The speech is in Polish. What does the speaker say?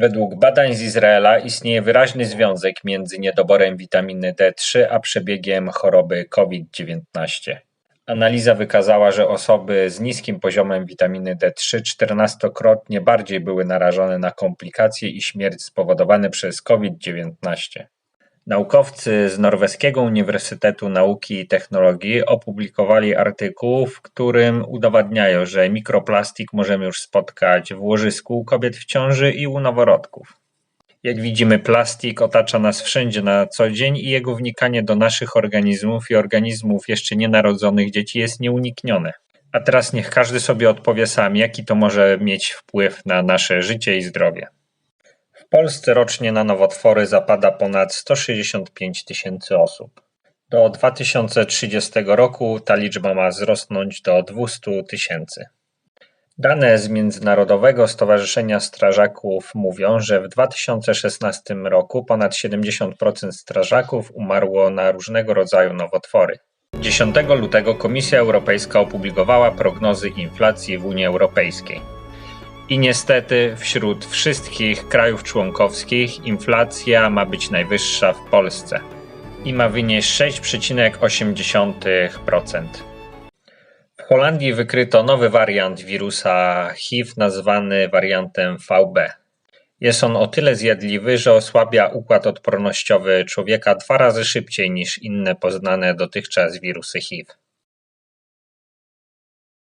Według badań z Izraela istnieje wyraźny związek między niedoborem witaminy D3 a przebiegiem choroby COVID-19. Analiza wykazała, że osoby z niskim poziomem witaminy D3 czternastokrotnie bardziej były narażone na komplikacje i śmierć spowodowane przez COVID-19. Naukowcy z Norweskiego Uniwersytetu Nauki i Technologii opublikowali artykuł, w którym udowadniają, że mikroplastik możemy już spotkać w łożysku u kobiet w ciąży i u noworodków. Jak widzimy, plastik otacza nas wszędzie na co dzień i jego wnikanie do naszych organizmów i organizmów jeszcze nienarodzonych dzieci jest nieuniknione. A teraz niech każdy sobie odpowie sam, jaki to może mieć wpływ na nasze życie i zdrowie. W Polsce rocznie na nowotwory zapada ponad 165 tysięcy osób. Do 2030 roku ta liczba ma wzrosnąć do 200 tysięcy. Dane z Międzynarodowego Stowarzyszenia Strażaków mówią, że w 2016 roku ponad 70% strażaków umarło na różnego rodzaju nowotwory. 10 lutego Komisja Europejska opublikowała prognozy inflacji w Unii Europejskiej. I niestety wśród wszystkich krajów członkowskich inflacja ma być najwyższa w Polsce i ma wynieść 6,8%. W Holandii wykryto nowy wariant wirusa HIV nazwany wariantem VB. Jest on o tyle zjadliwy, że osłabia układ odpornościowy człowieka dwa razy szybciej niż inne poznane dotychczas wirusy HIV.